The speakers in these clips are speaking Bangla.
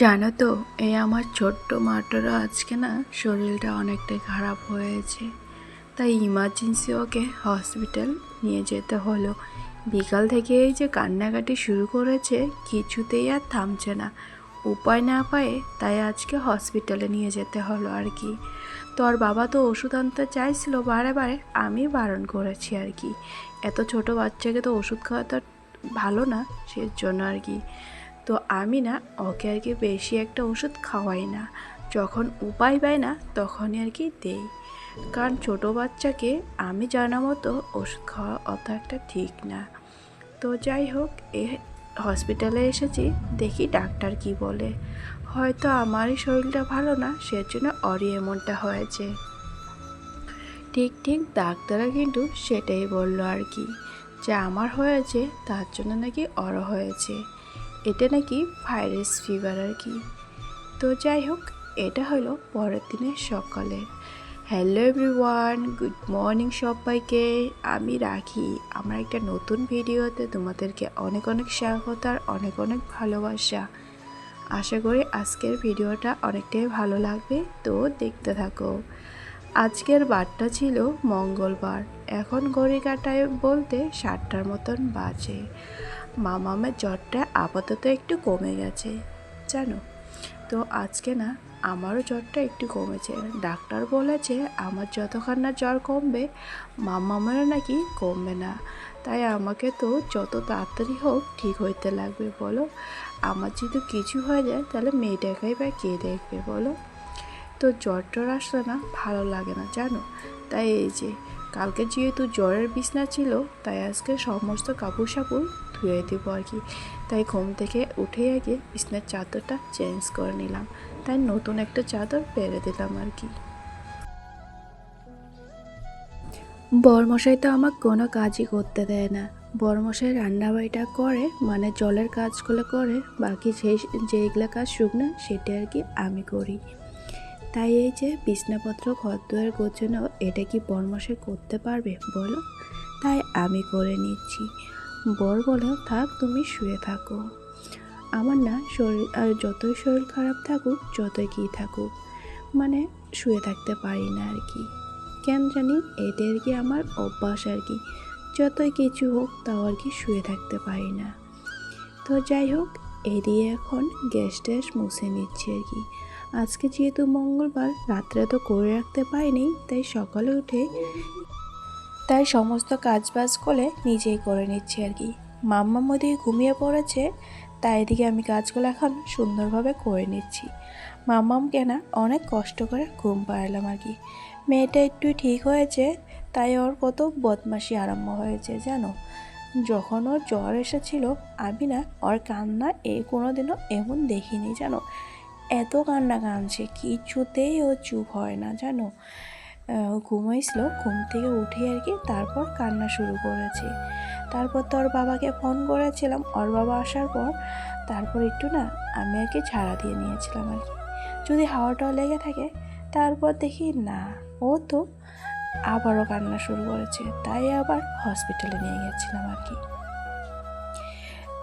জানো তো, এই আমার ছোট্ট মাটারও আজকে না শরীরটা অনেকটাই খারাপ হয়েছে। তাই ইমার্জেন্সি ওকে হসপিটাল নিয়ে যেতে হলো। বিকাল থেকে এই যে কান্নাকাটি শুরু করেছে কিছুতেই আর থামছে না। উপায় না পায়ে তাই আজকে হসপিটালে নিয়ে যেতে হলো আর কি। তোর বাবা তো ওষুধ আনতে চাইছিল বারে বারে, আমি বারণ করেছি আর কি। এত ছোট বাচ্চাকে তো ওষুধ খাওয়া তো ভালো না সেই জন্য আর কি। তো আমি না, ওকে আর কি বেশি একটা ওষুধ খাওয়াই না। যখন উপায় পাই না, তখনই আর কি দেই। কারণ ছোটো বাচ্চাকে আমি জানা মতো ওষুধ খাওয়া অত একটা ঠিক না। তো যাই হোক, এ হসপিটালে এসেছি, দেখি ডাক্তার কি বলে। হয়তো আমারই শরীরটা ভালো না, সেজন্য অরি এমনটা হয়েছে। ঠিক ঠিক ডাক্তাররা কিন্তু সেটাই বলল আর কি। যে আমার হয়েছে, তার জন্য নাকি অর হয়েছে। এটা নাকি ভাইরাস ফিভার আর কি। তো যাই হোক, এটা হলো পরের দিনের সকালে। হ্যালো এভরিওয়ান গুড মর্নিং সবাইকে, আমি রাখি। আমার একটা নতুন ভিডিওতে তোমাদেরকে অনেক অনেক স্বাগত আর অনেক অনেক ভালোবাসা। আশা করি আজকের ভিডিওটা অনেকটাই ভালো লাগবে, তো দেখতে থাকো। আজকের বারটা ছিল মঙ্গলবার, এখন ঘড়ি কাটায় বলতে সাতটার মতন বাজে। মামামের জ্বরটা আপাতত একটু কমে গেছে, জানো? তো আজকে না, আমারও জ্বরটা একটু কমেছে। ডাক্তার বলেছে আমার যতক্ষণ না জ্বর কমবে, মামামেরও নাকি কমবে না। তাই আমাকে তো যত তাড়াতাড়ি হোক ঠিক হইতে লাগবে, বলো? আমার যদি কিছু হয়ে যায়, তাহলে মেয়েটাকেই বা কে দেখবে, বলো? তো জ্বর টর আসলে না, ভালো লাগে না, জানো? তাই এই যে, কালকে যেহেতু জ্বরের বিছনা ছিল, তাই আজকে সমস্ত কাপড় সাপুর ধুয়ে দেব আর কি। তাই ঘুম থেকে উঠে আগে বিছনার চাদরটা চেঞ্জ করে নিলাম। তাই নতুন একটা চাদর পেরে দিলাম আর কি। বরমশাই তো আমার কোনো কাজই করতে দেয় না। বরমশাই রান্নাবাড়িটা করে মানে জলের কাজগুলো করে, বাকি সেই যেইগুলো কাজ শুকনো সেটা আর কি আমি করি। তাই এই যে বিছনাপত্র ঘর দুয়ার গোছানো, এটা কি বরমশাই করতে পারবে বলো? তাই আমি করে নিচ্ছি। বর বলে, থাক, তুমি শুয়ে থাকো। আমার না শরীর, আর যতই শরীর খারাপ থাকুক, যতই কী থাকুক মানে শুয়ে থাকতে পারি না আর কি। কেন জানি এটা আর কি আমার অভ্যাস আর কি। যতই কিছু হোক, তাও আর কি শুয়ে থাকতে পারি না। তো যাই হোক এই দিয়ে এখন গ্যাস ট্যাস মুছে নিচ্ছি আর কি। আজকে যেহেতু মঙ্গলবার, রাত্রে তো করে রাখতে পারিনি, তাই সকালে উঠে তাই সমস্ত কাজ বাজ করে নিজেই করে নিচ্ছি আর কি। মাম্মা মধ্যে ঘুমিয়ে পড়েছে, তাই এদিকে আমি কাজগুলো এখন সুন্দরভাবে করে নিচ্ছি। মাম্মামকে না অনেক কষ্ট করে ঘুম পাড়ালাম আর কি। মেয়েটা একটু ঠিক হয়েছে, তাই ওর কত বদমাশি আরম্ভ হয়েছে, জানো? যখন ওর জ্বর এসেছিল আমি না ওর কান্না এ কোনো দিনও এমন দেখিনি, জানো? এত কান্না কাঁদছে, কিছুতেই ও চুপ হয় না, জানো? ঘুমাইছিল, ঘুম থেকে উঠে আর কি তারপর কান্না শুরু করেছে। তারপর তো ওর বাবাকে ফোন করেছিলাম। ওর বাবা আসার পর তারপর একটু না আমি আর কি ছাড়া দিয়ে নিয়েছিলাম আর কি। যদি হাওয়াটাও লেগে থাকে, তারপর দেখি না, ও তো আবারও কান্না শুরু করেছে। তাই আবার হসপিটালে নিয়ে গেছিলাম আর কি।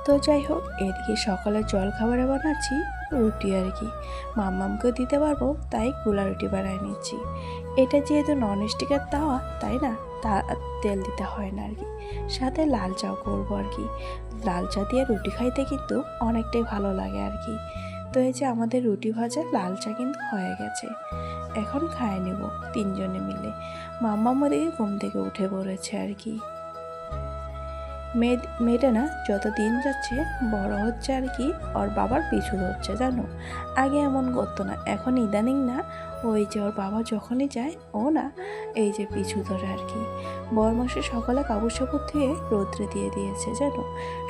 তো যাই হোক, এদিকে সকালে জল খাবারে বানাচ্ছি। রুটি আর কি। মাম্মামকেও দিতে পারব, তাই গোলা রুটি বানায় নিচ্ছি। এটা যেহেতু নন স্টিকের তাওয়া, তাই না? তা তেল দিতে হয় না আর কি। সাথে লাল চাও করব আর কি। লাল চা দিয়ে রুটি খাইতে কিন্তু অনেকটাই ভালো লাগে আর কি। তো এই যে আমাদের রুটি ভাজা, লাল চা কিন্তু হয়ে গেছে। এখন খায় নেব তিনজনে মিলে। মাম্মা মদিকে ঘুম থেকে উঠে পড়েছে আর কি। মেয়ে, মেয়েটা না যত দিন যাচ্ছে বড় হচ্ছে আর কি, ওর বাবার পিছু ধরছে, জানো? আগে এমন করতো না, এখন ইদানিং না ওই যে ওর বাবা যখনই যায়, ও না এই যে পিছু ধরে আর কি। বরমাসে সকালে কাপড় সাপড় ধুয়ে রৌদ্রে দিয়ে দিয়েছে, জানো?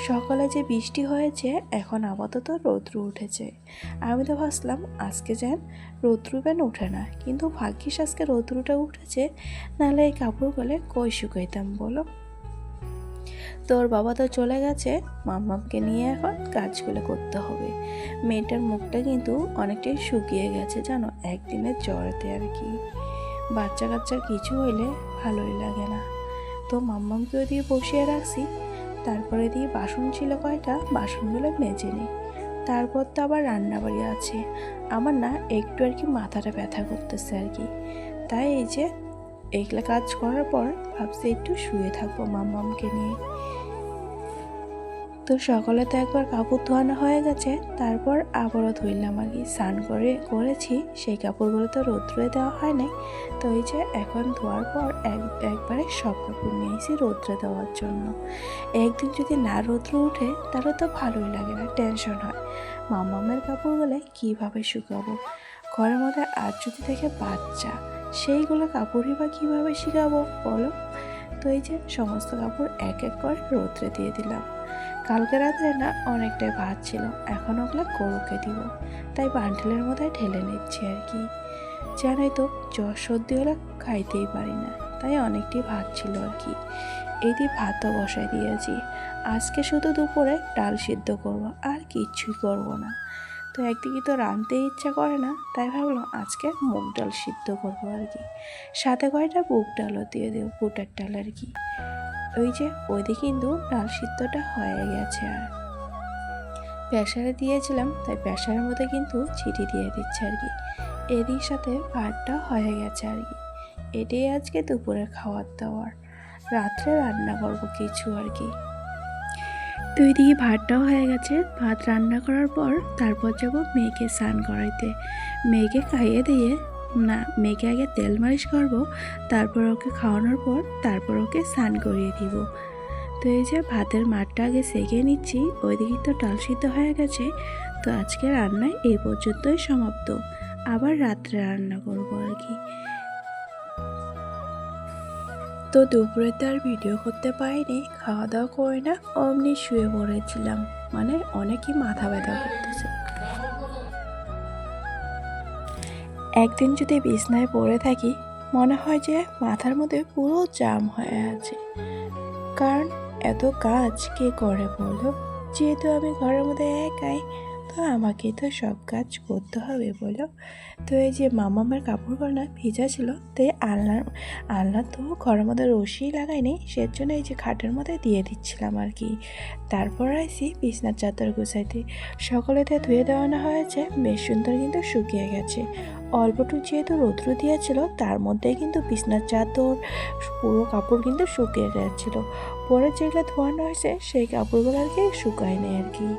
সকালে যে বৃষ্টি হয়েছে, এখন আপাতত রৌদ্র উঠেছে। আমি তো ভাবলাম আজকে যেন রৌদ্র বেন ওঠে না, কিন্তু ভাগ্যিস আজকে রৌদ্রটা উঠেছে, নাহলে এই কাপড়গুলো কই শুকাইতাম বলো? তোর বাবা তো চলে গেছে, মাম্মামকে নিয়ে এখন কাজগুলো করতে হবে। মেয়েটার মুখটা কিন্তু অনেকটাই শুকিয়ে গেছে জানো একদিনের জ্বরেতে আর কি। বাচ্চা কাচ্চার কিছু হইলে ভালোই লাগে না। তো মাম্মামকেও দিয়ে বসিয়ে রাখছি, তারপরে দিয়ে বাসন ছিল কয়টা, বাসনগুলো মেজে নিই। তারপর তো আবার রান্নাবাড়ি আছে। আমার না একটু আর কি মাথাটা ব্যথা করতেছে আর কি। তাই এই যে এইগুলা কাজ করার পর ভাবছি একটু শুয়ে থাকব মাম্মামকে নিয়ে। তো সকালে তো একবার কাপড় ধোয়ানো হয়ে গেছে, তারপর আবারও ধুইলাম আর কি। স্নান করে করেছি, সেই কাপড়গুলো তো রৌদ্রে দেওয়া হয় নাই। তো এই যে এখন ধোয়ার পর এক, একবারে সব কাপড় নিয়েছি রৌদ্রে দেওয়ার জন্য। একদিন যদি না রৌদ্র উঠে, তাহলে তো ভালোই লাগে না টেনশন হয়। মামামের কাপড়গুলো কীভাবে শুকাবো? ঘরের মধ্যে আর যদি দেখে বাচ্চা সেইগুলো কাপড়ই বা কীভাবে শিখাবো বলো? তো এই যে সমস্ত কাপড় এক এক করে রৌদ্রে দিয়ে দিলাম। কালকে রাত্রে না অনেকটাই ভাত ছিল, এখন ওগুলো গরুকে দিব। তাই বান্ডেলের মধ্যে ঢেলে নিচ্ছি আর কি। জানোই তো জ্বর সর্দি হলে খাইতেই পারি না, তাই অনেকটি ভাত ছিল আর কি। এই দিয়ে ভাতও বসাই দিয়েছি। আজকে শুধু দুপুরে ডাল সিদ্ধ করব, আর কিচ্ছুই করব না। তো একদিকে তো রাঁধতে ইচ্ছা করে না, তাই ভাবলাম আজকে মুগ ডাল সিদ্ধ করব আর কি। সাথে কয়টা বুক ডালও দিয়ে দেবো, বুটার ডাল আর কি। ওই যে, ওইদিকে কিন্তু ডাল সিদ্ধটা হয়ে গেছে আর। প্রেশারে দিয়েছিলাম, তাই প্রেশারের মধ্যে কিন্তু চিঠি দিয়ে দিচ্ছে আর কি। এরই সাথে ভাতটা হয়ে গেছে আর কি। এটাই আজকে দুপুরে খাওয়ার দাওয়ার। রাত্রে রান্না করব কিছু আর কি। তো এদিকে ভাতটাও হয়ে গেছে। ভাত রান্না করার পর তারপর যাব মেয়েকে স্নান করাইতে। মেয়েকে খাইয়ে দিয়ে, না, মেয়েকে আগে তেল মালিশ করব, তারপর ওকে খাওয়ানোর পর তারপর ওকে স্নান করিয়ে দিব। তো এই যে ভাতের মাঠটা আগে সেকে নিচ্ছি, ওইদিকে তো ডাল সিদ্ধ হয়ে গেছে। তো আজকে রান্নায় এই পর্যন্তই সমাপ্ত। আবার রাত্রে রান্না করব আর কি। তো দুপুরে তো আর ভিডিও করতে পারিনি খাওয়া দাওয়া করে না, অমনি শুয়ে পড়েছিলাম। মানে অনেকই মাথা ব্যথা করতেছে। একদিন যদি বিছনায় পড়ে থাকি, মনে হয় যে মাথার মধ্যে পুরো জাম হয়ে আছে। কারণ এত কাজ কে করে বলো? যেহেতু আমি ঘরের মধ্যে একাই তো আমাকে তো সব কাজ করতে হবে বলো। তো এই যে মামামার কাপড়গুলো না ভিজা ছিল তাই আলনা আলনা তো ঘরের মধ্যে রশি লাগাইনি সের জন্য এই যে খাটের মধ্যে দিয়ে দিচ্ছিলাম আর কি। তারপর আইসি বিছনার চাদর গুছাইতে। সকলেতে ধুয়ে দেওয়ানো হয়েছে, বেশ সুন্দর কিন্তু শুকিয়ে গেছে। অল্পটু যেহেতু রৌদ্র দিয়েছিল, তার মধ্যে কিন্তু বিছনার চাদর, পুরো কাপড় কিন্তু শুকিয়ে গেছিল। পরে যেগুলো ধোয়ানো হয়েছে, সেই কাপড়গুলো আর কি শুকায়নি আর কি।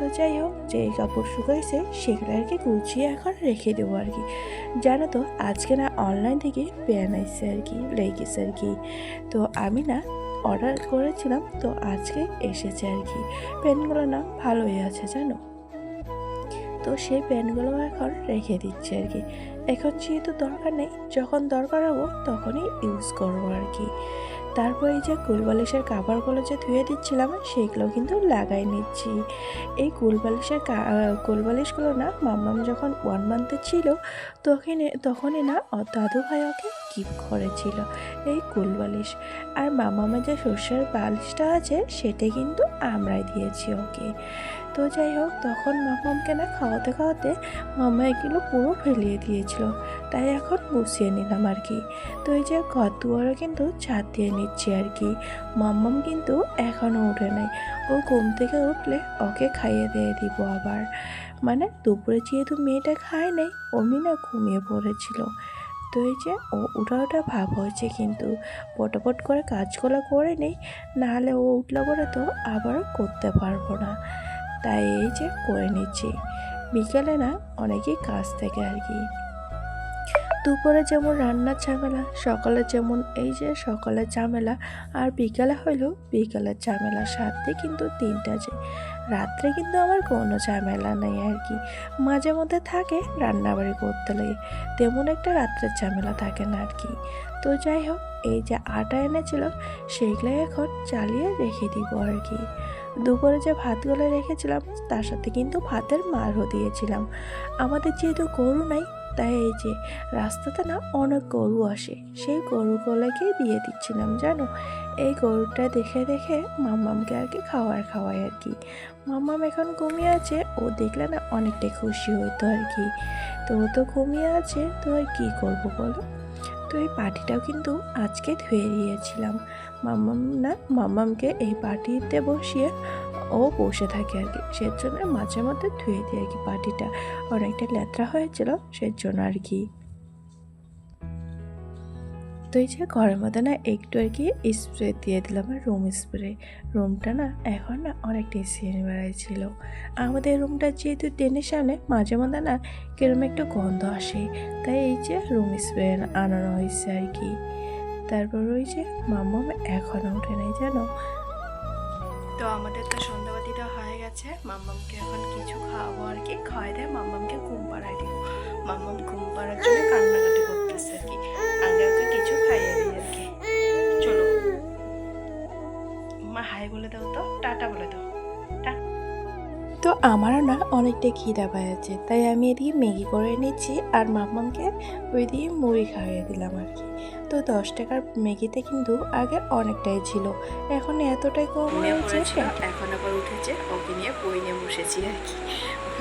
তো যাই হোক যে এই কাপড় শুকাইছে সেগুলো আর কি গুছিয়ে এখন রেখে দেবো আর কি। জানো তো, আজকে না অনলাইন থেকে প্যান আইসে আর কি লেগেছে আর কি। তো আমি না অর্ডার করেছিলাম, তো আজকে এসেছে আর কি। প্যানগুলো না ভালোই আছে, জানো? তো সেই প্যান্টগুলো এখন রেখে দিচ্ছে আর কি। এখন যেহেতু দরকার নেই, যখন দরকার হব তখনই ইউজ করব আর কি। তারপর এই যে কুলবালিশের কাভারগুলো যে ধুয়ে দিচ্ছিলাম সেইগুলো কিন্তু লাগাই নিচ্ছি। এই কুলবালিশের কুলবালিশগুলো না মাম্মাম যখন ওয়ান মান্থে ছিল তখন তখনই না দাদু ভাই ওকে গিফট করেছিল। এই কুলবালিশ। আর মামামের যে শস্যের বালিশটা আছে, সেটা কিন্তু আমরাই দিয়েছি ওকে। তো যাই হোক, তখন মামামকে না খাওয়াতে খাওয়াতে মামা এগুলো পুরো ফেলিয়ে দিয়েছিল। তাই এখন বসিয়ে নিলাম আর কি। তো এই যে ঘর দুয়ারও কিন্তু ছাদ দিয়ে নিচ্ছি আর কি। মাম্মাম কিন্তু এখনও উঠে নাই। ও ঘুম থেকে উঠলে ওকে খাইয়ে দিয়ে দিব আবার। মানে দুপুরে যেহেতু মেয়েটা খায় নাই, অমনি না ঘুমিয়ে পড়েছিল। তো এই যে ও উঠা ওঠা ভাব হয়েছে কিন্তু। পটাপট করে কাজগুলো করে নেই, নাহলে ও উঠলে পরে তো আবারও করতে পারব না। তাই এই যে করে নিচ্ছি। বিকেলে না অনেকেই কাজ থেকে আর কি। দুপুরে যেমন রান্নার ঝামেলা, সকালে যেমন এই যে সকালের ঝামেলা, আর বিকালে হইল বিকালের ঝামেলা। সাথে কিন্তু তিনটা যে রাত্রে কিন্তু আমার কোনো ঝামেলা নেই আর কি। মাঝে মধ্যে থাকে রান্নাবাড়ি করতে লাগে, তেমন একটা রাত্রের ঝামেলা থাকে না আর কি। তো যাই হোক, এই যে আটা এনেছিল, সেইগুলো এখন চালিয়ে রেখে দিব আর কি। দুপুরে যে ভাতগুলো রেখেছিলাম, তার সাথে কিন্তু ভাতের মারও দিয়েছিলাম। আমাদের যেহেতু গরু নাই তাই এই যে রাস্তাতে না অনেক গরু আসে, সেই গরুগুলোকে দিয়ে দিচ্ছিলাম, জানো? এই গরুটা দেখে দেখে মাম্মামকে আর কি খাওয়ার খাওয়াই আর কি। মাম্মাম এখন ঘুমিয়ে আছে, ও দেখলে না অনেকটাই খুশি হইতো আর কি। তো ও তো ঘুমিয়ে আছে, তো আর কী করব বলো? তো এই পাটিটাও কিন্তু আজকে ধুয়ে দিয়েছিলাম। মাম্মাম না, মাম্মামকে এই পাটিতে বসিয়ে ও বসে থাকে আর কি। সের জন্য মাঝে মধ্যে ধুয়ে দিই আর কি বাটিটা। অনেকটা লেত্রা হয়েছিল সের জন্য আর কি। তো এই যে ঘরের মধ্যে না একটু আর কি স্প্রে দিয়ে দিলাম রুম স্প্রে রুমটা না এখন না অনেকটা সেনে বেড়াইছিল আমাদের রুমটা যেহেতু ট্রেনের সামনে, মাঝে মধ্যে না কিরম একটু গন্ধ আসে। তাই এই যে রুম স্প্রে আনানো হয়েছে আর কি। তারপর ওই যে মাম্মাম এখনও উঠে নাই, জানো? তো আমাদের তো গেছে মাম্মামকে এখন কিছু খাওয়াবো আর কি। খাওয়াই দেয় মাম্মামকে ঘুম পাড়াই দিব। মাম্মাম ঘুম পাড়ার জন্য কান্নাকাটি আমারও না অনেকটা খিদা পাইছে তাই আমি এদিকে ম্যাগি করে নিচ্ছি আর মাম্মামকে ওই দিয়ে মুড়ি খাইয়ে দিলাম আর কি। তো দশ টাকার ম্যাগিতে কিন্তু আগে অনেকটাই ছিল এখন এতটাই কম হয়েছে এখন আবার উঠেছে ওকে নিয়ে বই নিয়ে বসেছি আর কি।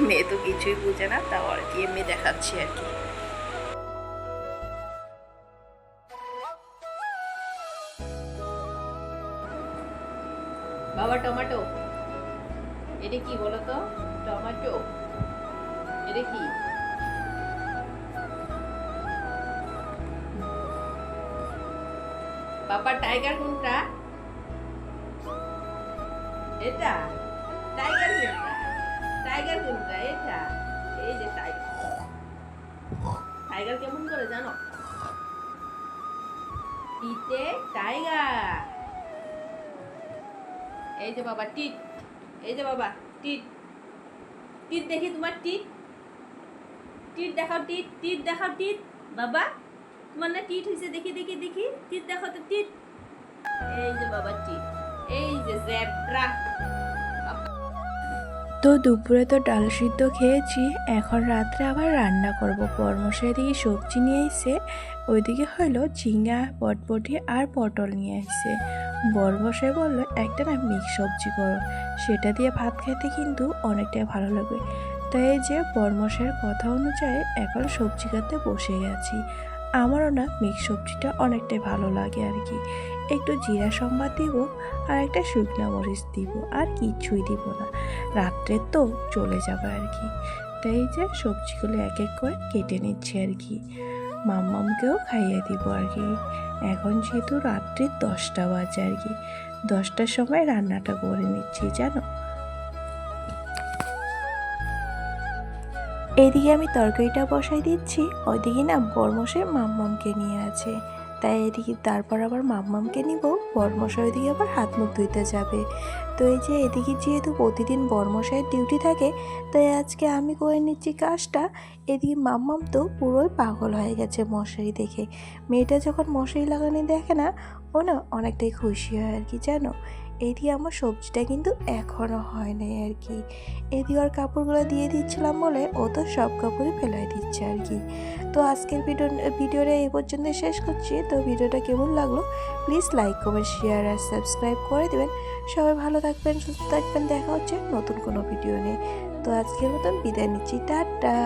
মেয়ে তো কিছুই বুঝে না তাও আর কি এমনি দেখাচ্ছি আর কি। বাবা টমেটো। এটা কি বলো তো টমেটো। এটা কি? বাবা টাইগার কোনটা? এটা। টাইগার কোনটা? টাইগার কোনটা? এটা। এই যে টাইগার টাইগার কেমন করে জানো? টিতে টাইগার এই যে বাবা, টিট। এই যে বাবা, টিট। টিট দেখি তোমার টিট? টিট দেখাও টিট টিট দেখাও টিট। বাবা, তোমার না টিট হয়েছে দেখি দেখি দেখি। টিট দেখাও তো টিট। এই যে বাবা, টিট। এই যে জেব্রা তো দুপুরে তো ডাল সিদ্ধ খেয়েছি, এখন রাত্রে আবার রান্না করব। পরমশাই দিকে সবজি নিয়ে এসে ওইদিকে হলো ঝিঙ্গা পটপটি আর পটল নিয়ে এসে বরমশাই বলল, একটা না মিক্স সবজি করো। সেটা দিয়ে ভাত খেতে কিন্তু অনেকটাই ভালো লাগবে তাই এই যে বরমশাইয়ের কথা অনুযায়ী এখন সবজি কাটতে বসে গেছি আমারও না মিক্স সবজিটা অনেকটাই ভালো লাগে আর কি। একটু জিরা সম্বাদ দিব আর একটা শুকনো মরিচ দিব আর কিছুই দিব না। রাত্রে তো চলে যাবে আর কি। তাই যে সবজিগুলো এক এক করে কেটে নিচ্ছে আর কি। মাম্মামকেও খাইয়ে দিব আর কি। এখন যেহেতু রাত্রি দশটা বাজে আর কি। দশটার সময় রান্নাটা করে নিচ্ছি, জানো? এদিকে আমি তরকারিটা বসাই দিচ্ছি, ওইদিকে না বরমশাই মাম্মকে নিয়ে আছে। তাই এদিকে তারপর আবার মাম্মামকে নিব, বরমশাই ওইদিকে আবার হাত মুখ ধুইতে যাবে। তো এই যে এদিকে যেহেতু প্রতিদিন বরমশাইয়ের ডিউটি থাকে, তাই আজকে আমি করে নিচ্ছি কাজটা। এদিকে মাম্মাম তো পুরোই পাগল হয়ে গেছে মশারি দেখে। মেয়েটা যখন মশারি লাগানি দেখে না, ও না অনেকটাই খুশি হয় আর কি, জানো? এদিকে আমার সবজিটা কিন্তু এখনও হয় নাই আর কি। এদিকে ওর কাপড়গুলো দিয়ে দিচ্ছিলাম বলে ও তো সব কাপড়ই ফেলাই দিচ্ছে আর কি। তো আজকের ভিডিও, ভিডিওটা এই পর্যন্ত শেষ করছি। তো ভিডিওটা কেমন লাগল প্লিজ লাইক, কমেন্ট, শেয়ার আর সাবস্ক্রাইব করে দেবেন। সবাই ভালো থাকবেন, সুস্থ থাকবেন। দেখা হচ্ছে নতুন কোনো ভিডিও নিয়ে। তো আজকের মতন বিদায় নিচ্ছি। টাটা।